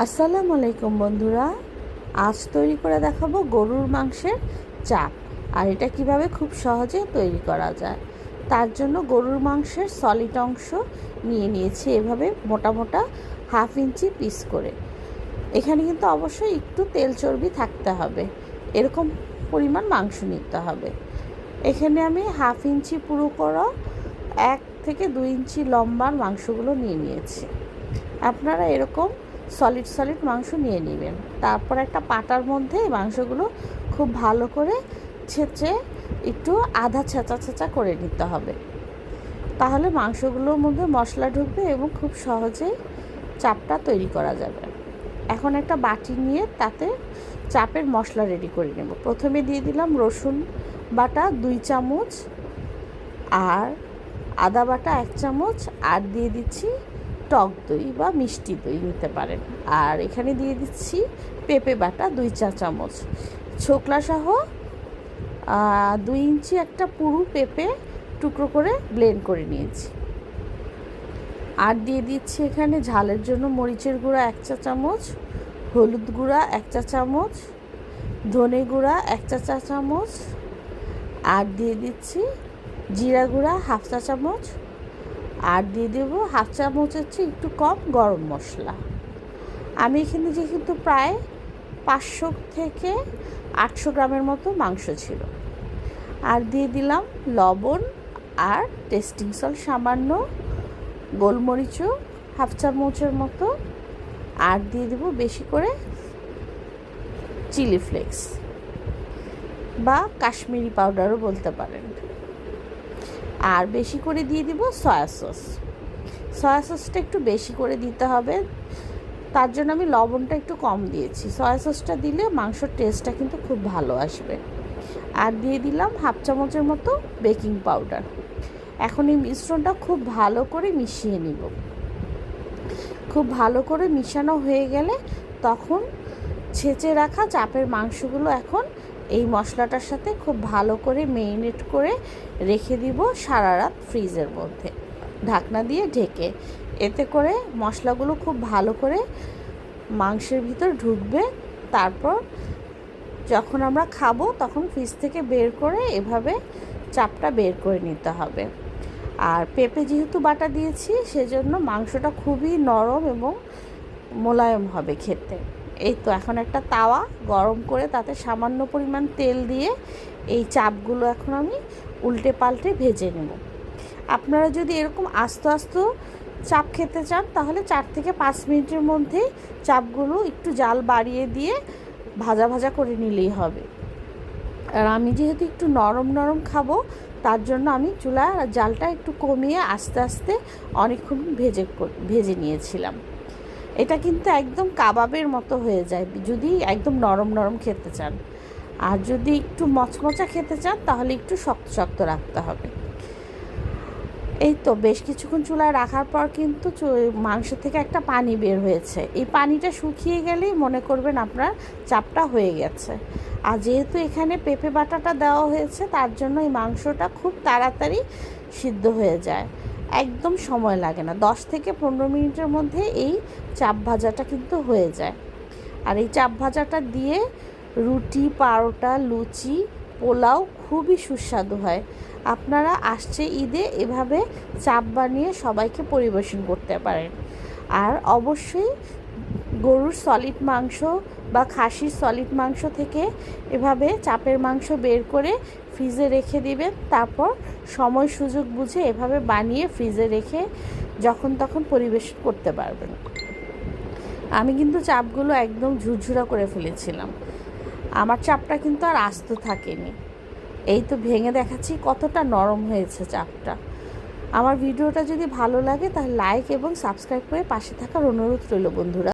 আসসালামু আলাইকুম বন্ধুরা। আজ তৈরি করে দেখাবো গরুর মাংসের চাপ আর এটা কীভাবে খুব সহজে তৈরি করা যায়। তার জন্য গরুর মাংসের সলিড অংশ নিয়ে নিয়েছি এভাবে মোটা মোটা হাফ ইঞ্চি পিস করে। এখানে কিন্তু অবশ্যই একটু তেল চর্বি থাকতে হবে। এরকম পরিমাণ মাংস নিতে হবে। এখানে আমি হাফ ইঞ্চি পুরো করা, এক থেকে দুই ইঞ্চি লম্বার মাংসগুলো নিয়ে নিয়েছি। আপনারা এরকম সলিড সলিড মাংস নিয়ে নেবেন। তারপর একটা পাটার মধ্যে মাংসগুলো খুব ভালো করে ছেঁচে একটু আধা ছেঁচা ছেঁচা করে নিতে হবে। তাহলে মাংসগুলোর মধ্যে মশলা ঢুকবে এবং খুব সহজেই চাপটা তৈরি করা যাবে। এখন একটা বাটি নিয়ে তাতে চাপের মশলা রেডি করে নেব। প্রথমে দিয়ে দিলাম রসুন বাটা দুই চামচ আর আদা বাটা এক চামচ আর দিয়ে দিচ্ছি টক দই বা মিষ্টি দই নিতে পারেন। আর এখানে দিয়ে দিচ্ছি পেঁপে বাটা দুই চা চামচ। ছোকলা সহ দুই ইঞ্চি একটা পুরু পেঁপে টুকরো করে ব্লেন্ড করে নিয়েছি। আর দিয়ে দিচ্ছি এখানে ঝালের জন্য মরিচের গুঁড়া এক চা চামচ, হলুদ গুঁড়া এক চা চামচ, ধনে গুঁড়া এক চা চা চামচ, আর দিয়ে দিচ্ছি জিরা গুঁড়া হাফ চা চামচ আর দিয়ে দেবো হাফ চামচের চেয়ে একটু কম গরম মশলা। আমি এখানে যে কিন্তু প্রায় পাঁচশো থেকে আটশো গ্রামের মতো মাংস ছিল। আর দিয়ে দিলাম লবণ আর টেস্টিং সল সামান্য গোলমরিচও হাফ চামচের মতো। আর দিয়ে দেবো বেশি করে চিলি ফ্লেক্স বা কাশ্মীরি পাউডারও বলতে পারেন। আর বেশি করে দিয়ে দিব সয়া সস সয়া সসটা একটু বেশি করে দিতে হবে। তার জন্য আমি লবণটা একটু কম দিয়েছি। সয়া সসটা দিলে মাংসর টেস্টটা কিন্তু খুব ভালো আসবে। আর দিয়ে দিলাম হাফ চামচের মতো বেকিং পাউডার এখন এই মিশ্রণটা খুব ভালো করে মিশিয়ে নিব। খুব ভালো করে মিশানো হয়ে গেলে তখন ছেঁচে রাখা চাপের মাংসগুলো এখন এই মশলাটার সাথে খুব ভালো করে মেরিনেট করে রেখে দিব সারা রাত ফ্রিজের মধ্যে। ঢাকনা দিয়ে ঢেকে। এতে করে মশলাগুলো খুব ভালো করে মাংসের ভিতর ঢুকবে। তারপর যখন আমরা খাব তখন ফ্রিজ থেকে বের করে এভাবে চাপটা বের করে নিতে হবে। আর পেঁপে যেহেতু বাটা দিয়েছি, সেজন্য মাংসটা খুবই নরম এবং মোলায়েম হবে খেতে। এই তো এখন একটা তাওয়া গরম করে তাতে সামান্য পরিমাণ তেল দিয়ে এই চাপগুলো এখন আমি উল্টে পাল্টে ভেজে নেব। আপনারা যদি এরকম আস্তে আস্তে চাপ খেতে চান, তাহলে চার থেকে পাঁচ মিনিটের মধ্যেই চাপগুলো একটু জাল বাড়িয়ে দিয়ে ভাজা ভাজা করে নিলেই হবে। আর আমি যেহেতু একটু নরম নরম খাব, তার জন্য আমি চুলা জালটা একটু কমিয়ে আস্তে আস্তে অনেকক্ষণ ভেজে ভেজে নিয়েছিলাম। এটা কিন্তু একদম কাবাবের মতো হয়ে যায়, যদি একদম নরম নরম খেতে চান। আর যদি একটু মচমচা খেতে চান, তাহলে একটু শক্ত শক্ত রাখতে হবে। এই তো, বেশ কিছুক্ষণ চুলায় রাখার পর কিন্তু মাংস থেকে একটা পানি বের হয়েছে। এই পানিটা শুকিয়ে গেলেই মনে করবেন আপনার চাপটা হয়ে গেছে। আর যেহেতু এখানে পেঁপে বাটাটা দেওয়া হয়েছে, তার জন্য এই মাংসটা খুব তাড়াতাড়ি সিদ্ধ হয়ে যায়। একদম সময় লাগে না। দশ থেকে পনেরো মিনিটের মধ্যে এই চাপ ভাজাটা কিন্তু হয়ে যায়। আর এই চাপ ভাজাটা দিয়ে রুটি, পারোটা, লুচি, পোলাও খুবই সুস্বাদু হয়। আপনারা আসছে ঈদে এভাবে চাপ বানিয়ে সবাইকে পরিবেশন করতে পারেন। আর অবশ্যই গরুর সলিড মাংস বা খাসির সলিড মাংস থেকে এভাবে চাপের মাংস বের করে ফ্রিজে রেখে দিবেন। তারপর সময় সুযোগ বুঝে এভাবে বানিয়ে ফ্রিজে রেখে যখন তখন পরিবেশন করতে পারবেন। আমি কিন্তু চাপগুলো একদম ঝুরঝুরা করে ফেলেছিলাম। আমার চাপটা কিন্তু আর আস্ত থাকেনি। এই তো ভেঙে দেখাচ্ছি কতটা নরম হয়েছে চাপটা। আমার ভিডিওটা যদি ভালো লাগে তাহলে লাইক এবং সাবস্ক্রাইব করে পাশে থাকার অনুরোধ রইল বন্ধুরা।